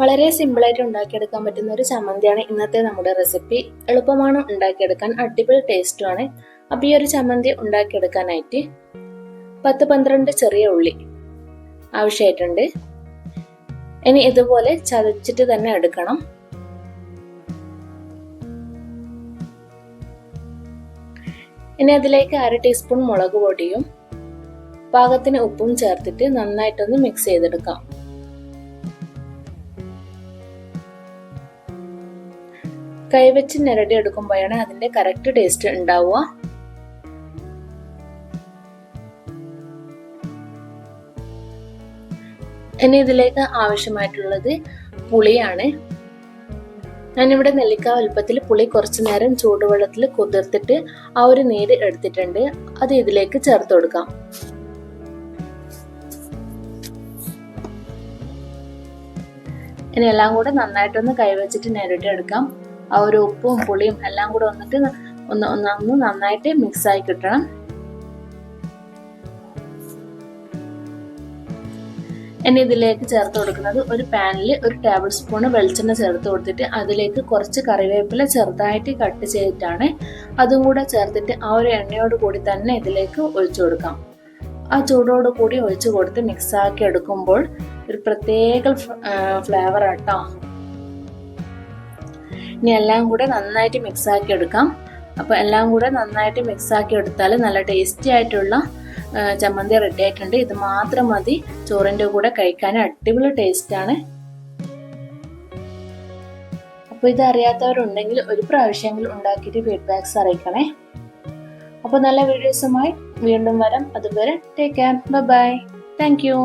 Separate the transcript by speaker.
Speaker 1: വളരെ സിമ്പിളായിട്ട് ഉണ്ടാക്കിയെടുക്കാൻ പറ്റുന്ന ഒരു ചമ്മന്തിയാണ് ഇന്നത്തെ നമ്മുടെ റെസിപ്പി എളുപ്പമാണ് ഉണ്ടാക്കിയെടുക്കാൻ അടിപൊളി ടേസ്റ്റുമാണ് അപ്പോൾ ഈ ഒരു ചമ്മന്തി ഉണ്ടാക്കിയെടുക്കാനായിട്ട് പത്ത് പന്ത്രണ്ട് ചെറിയ ഉള്ളി ആവശ്യമായിട്ടുണ്ട്. ഇനി ഇതുപോലെ ചതച്ചിട്ട് തന്നെ എടുക്കണം. ഇനി അതിലേക്ക് അര ടീസ്പൂൺ മുളക് പൊടിയും പാകത്തിന് ഉപ്പും ചേർത്തിട്ട് നന്നായിട്ടൊന്ന് മിക്സ് ചെയ്തെടുക്കാം. കൈവച്ച് നിരടി എടുക്കുമ്പോഴാണ് അതിന്റെ കറക്റ്റ് ടേസ്റ്റ് ഉണ്ടാവുക. ഇനി ഇതിലേക്ക് ആവശ്യമായിട്ടുള്ളത് പുളിയാണ്. ഞാനിവിടെ നെല്ലിക്ക വലുപ്പത്തിൽ പുളി കുറച്ചു നേരം ചൂടുവെള്ളത്തിൽ കുതിർത്തിട്ട് ആ ഒരു നീര് എടുത്തിട്ടുണ്ട്. അത് ഇതിലേക്ക് ചേർത്ത് കൊടുക്കാം. ഇനി എല്ലാം കൂടെ നന്നായിട്ടൊന്ന് കൈവച്ചിട്ട് നേരിട്ട് എടുക്കാം ആ ഒരു ഉപ്പും പുളിയും എല്ലാം കൂടെ വന്നിട്ട് ഒന്ന് ഒന്ന് നന്നായിട്ട് ആയി കിട്ടണം. ഇനി ഇതിലേക്ക് ചേർത്ത് കൊടുക്കുന്നത് ഒരു പാനിൽ ഒരു ടേബിൾ സ്പൂൺ വെളിച്ചെണ്ണ ചേർത്ത് കൊടുത്തിട്ട് അതിലേക്ക് കുറച്ച് കറിവേപ്പില ചെറുതായിട്ട് കട്ട് ചെയ്തിട്ടാണ് അതും കൂടെ ചേർത്തിട്ട് ആ ഒരു എണ്ണയോട് കൂടി തന്നെ ഇതിലേക്ക് ഒഴിച്ചു കൊടുക്കാം. ആ ചൂടോട് കൂടി ഒഴിച്ചു കൊടുത്ത് മിക്സ് ആക്കി എടുക്കുമ്പോൾ ഒരു പ്രത്യേക ഫ്ലേവർ ആട്ടോ. ഇനി എല്ലാം കൂടെ നന്നായിട്ട് മിക്സാക്കി എടുക്കാം. അപ്പോൾ എല്ലാം കൂടെ നന്നായിട്ട് മിക്സാക്കി എടുത്താൽ നല്ല ടേസ്റ്റി ആയിട്ടുള്ള ചമ്മന്തി റെഡി ആയിട്ടുണ്ട്. ഇത് മാത്രം മതി. ചോറിന്റെ കൂടെ കഴിക്കാൻ അടിപൊളി ടേസ്റ്റാണ് അപ്പോൾ ഇത് അറിയാത്തവരുണ്ടെങ്കിൽ ഒരു പ്രാവശ്യമെങ്കിലും ഉണ്ടാക്കിയിട്ട് ഫീഡ്ബാക്സ് അറിയിക്കണേ. അപ്പോൾ നല്ല വീഡിയോസുമായി വീണ്ടും വരാം. അതുവരെ take care bye thank you